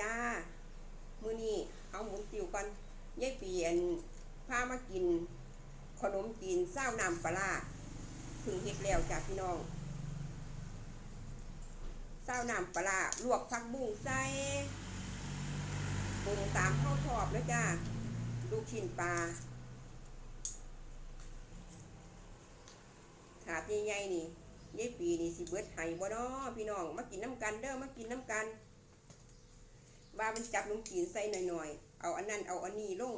จ้า มื้อนี้เอาหมุนติวก่อนยายเปลี่ยนพามากิน ขนมจีนเศร้าน้ำปลาร้าเพึ่งเฮ็ดแล้วจ้าพี่น้องเศร้าน้ำปลาลวกผักบุ้งใส่ปรุงตามข้าวชอบแล้วจ้าลูกชิ้นปลาถาดใหญ่ๆนี่ยายปีนี่สิเบิดไห้บ่น้อพี่น้อง มากินน้ำกันเด้อมากินน้ำกัน ว่ามันจับลุงจีนใส่หน่อยๆ เอาอันนั้นเอาอันนี้ลง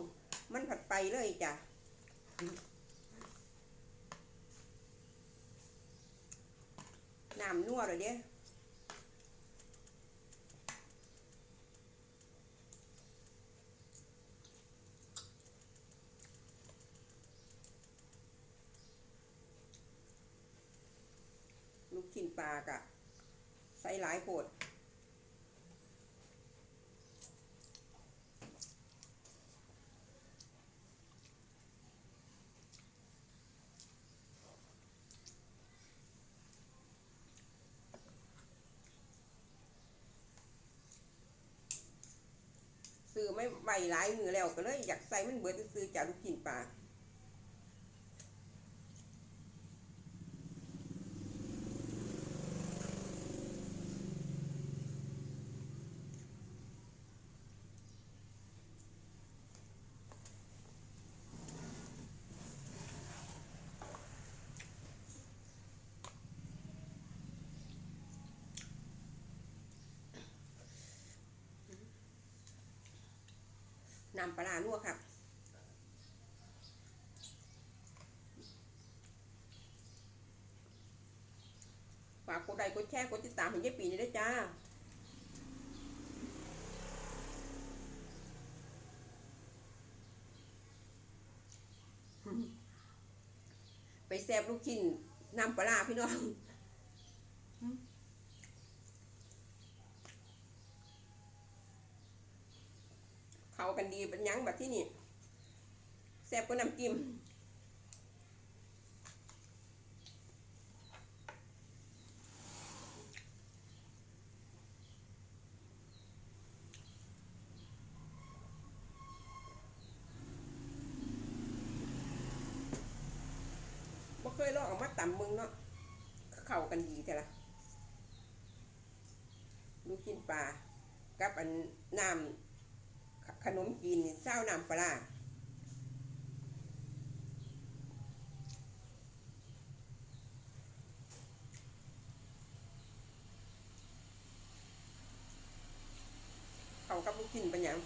มันผัดไปเลยจ้ะ น้ำนัวเลยเด้ลูกชิ้นปลากะใส่หลายโพด ไม่ไหวหลายมือแล้วก็เลยอยากใส่มันเบิดซื้อจากลูกชิ้นปลา น้ำปลาร้าลวกครับฝากกดไลค์กดแชร์กดติดตามให้ยายปีนี่ด้วยจ้าไปแซบลูกชิ้นน้ำปลาร้าพี่น้อง เข้า กันดีเป็นยังแบบที่นี่แซ่บก็น้ำจิ้มบ่เคยลองเอามาต่ำมึงเนาะเข้ากันดีแต่ละลูกชิ้นปลากับอันน้ำ ขนมจีนนี่เศร้าน้ำปลาเขากับลูกชิ้นเป็นหยัง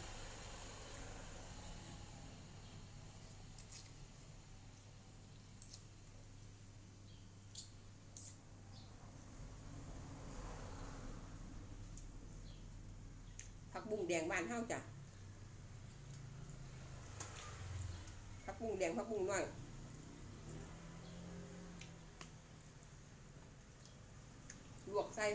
ผักบุ้งแดงบ้านเฮาจ้ะ ผักบุ้ง แดงผักบุ้งน้อยลวกใส่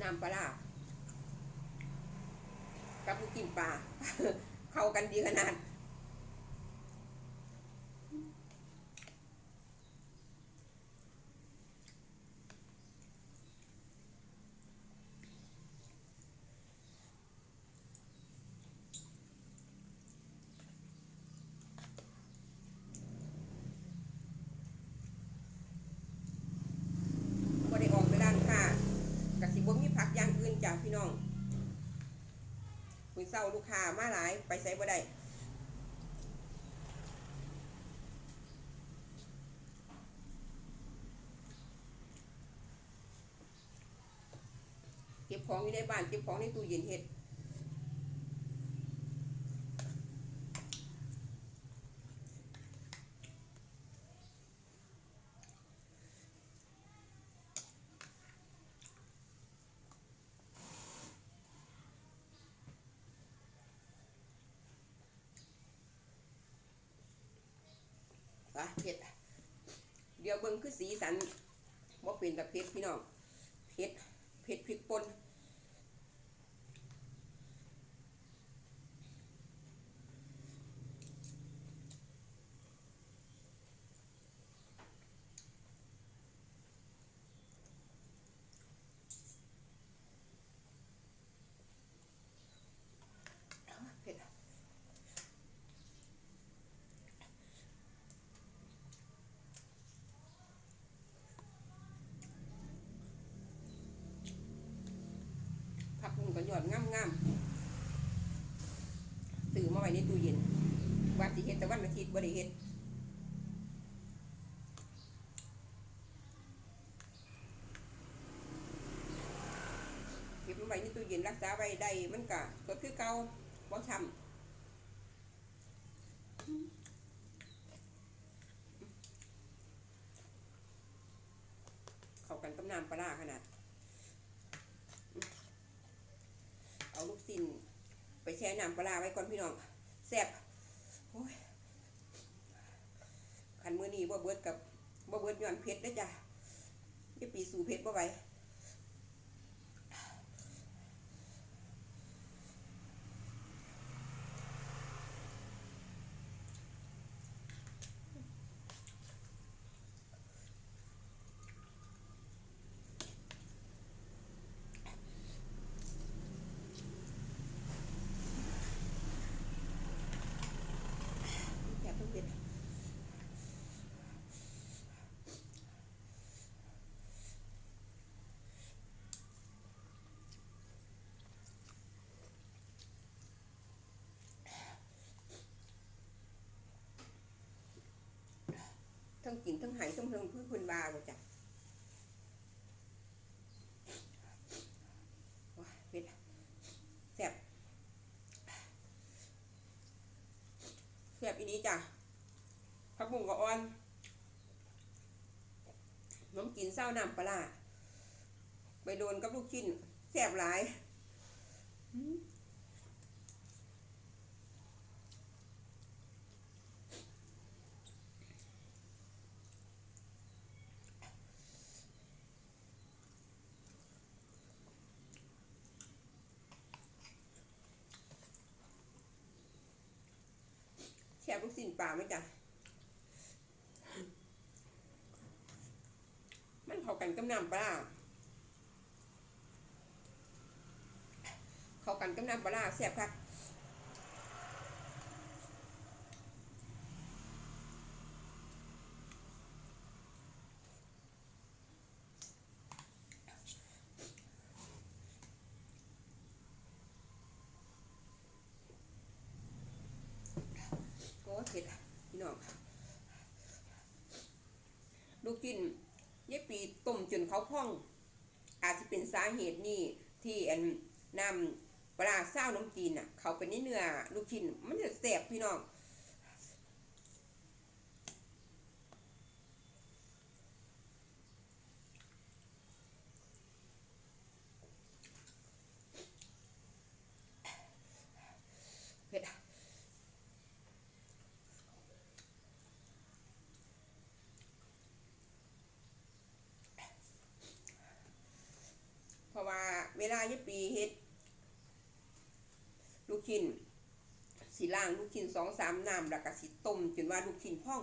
น้ำปลาร้ากับลูกกินปลา เข้ากันดีขนาด บ่ได้ออกไปร้านค้ากะสิบ่มีผักอย่างอื่นจ้ะพี่น้องคุยเศ ร้าลูกค้ามาหลายไปใส่บ่ได้เก็บของอยู่ในบ้านเก็บของในตู้เย็นเห็ด เผ็ดเดี๋ยวเบิ่งคือสีสันบ่เป็นแต่เผ็ดพี่น้องเผ็ดเผ็ดพริกป่น ว่าสิเฮ็ดแต่วันอาทิตย์บ่ได้เฮ็ดเก็บมันไว้ในตู้เย็นรักษาไว้ได้มันก็สดคือเก่าบ่ช้ำเข้ากันกับน้ำปลาขนาด เอาลูกสินไปแช่น้ำปลาไว้ก่อนพี่น้อง แซ่บขันมือนี้บ่เบิดกับบ่เบิดย้อนเพชรได้จ้ะยี่ปีสู่เพชรบ่ไหว ทั้งกินทั้งหายทั้งเพิ่งพื้นคนบาบ่จ้ะว้าเพชรแซ่บแซ่บอีนี้จ้ะผักบุ้งกับอ่อนน้ำกินเศร้าน้ำปลาไปโดนกับลูกชิ้นแซ่บหลายอื แซ่บลูกสินปลาไหมจ๊ะมันเข้ากันกับน้ำปลาเข้ากันกับน้ำปลาร้าแซ่บครับ เผ็ดอะพี่น้องลูกกินยายปีต้มจนเขาพอง อาจจะเป็นสาเหตุนี่ที่อันน้ำปลาเศร้าน้ำจีนอะ เขาเป็นนเนื้อลูกชิ้นมันจะแสบพี่น้องเผ็ดอะเพราะว่าเว ลายาปีเฮ็ด ลูกชิ้นสีล่างลูกชิ้นสองสามน้ำแล้วก็สิต้มจนว่าลูกชิ้นพอง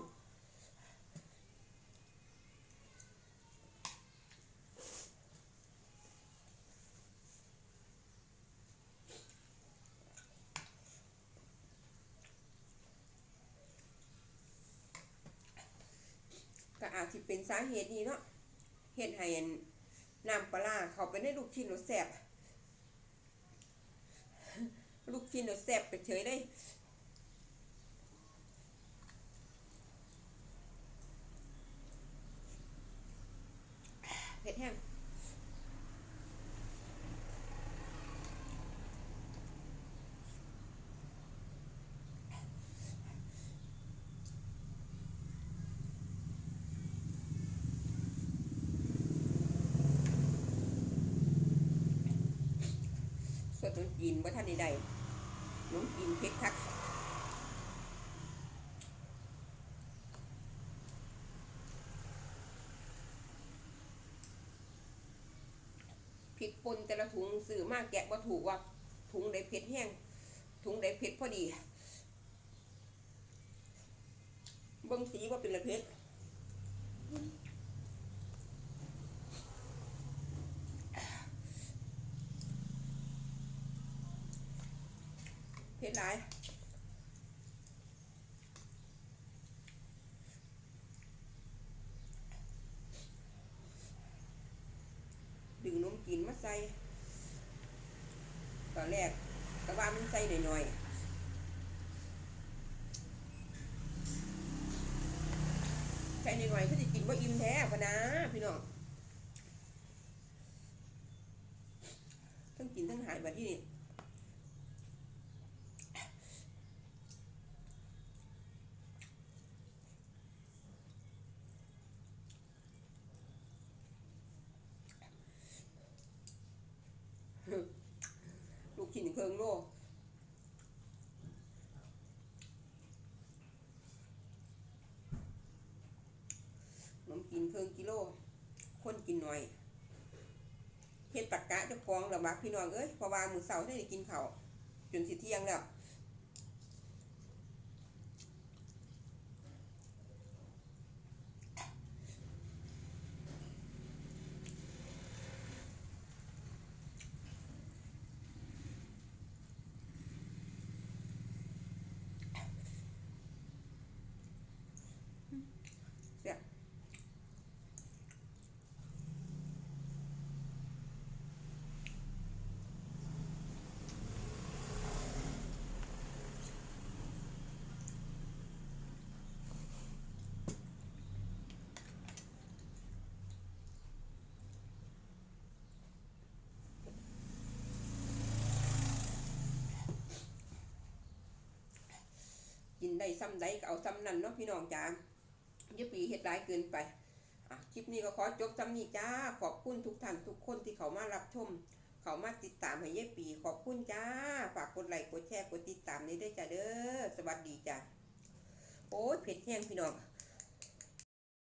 ก็อาจจะเป็นสาเหตุนี้เนาะเฮ็ดให้นน้ำปลาเขาไปในลูกชิ้นรสแซ่บ ลูกชิ้นเรสแซ่บไปเฉยเลยแห้ง สดน้ำจีนว่าท่านใดๆน้ำจีนเผ็ดคักพริกป่นแต่ละถุงซื้อมากแกะว่าถูกว่าถุงใดเผ็ดแห้งถุงใดเผ็ดพอดีเบิ่งสีว่าเป็นละเผ็ด หลายดึงนมกินมาใส่ตอนแรกกระว่ามันใส่หน่อยๆใส่หน่อยๆเขาจะกินว่าอิ่มแท้พนะพี่น้องทั้งกินทั้งหายแบบนี้ นเพิ่งโลนมกินเพิ่งกิโล คนกินหน่อยเฮ็ดตักกะจะคล้องระบากพี่น้องเอ้ยพราะว่ามือเสาร์ได้กินเขาจนสิเที่ยงแล้ว ซ้ำใดก็เอาซ้ำนั่นเนาะพี่น้องจ้าอย่าปีเฮ็ดหลายเกินไปคลิปนี้ก็ขอจบซ้ำนี้จ้า ขอบคุณทุกท่านทุกคนที่เขามารับชม เขามาติดตามให้เย่ปี ขอบคุณจ้า ฝากกดไลค์กดแชร์กดติดตามนี้ด้วยจ้าเด้อ สวัสดีจ้า โอ้ยเผ็ดแห้งพี่น้อง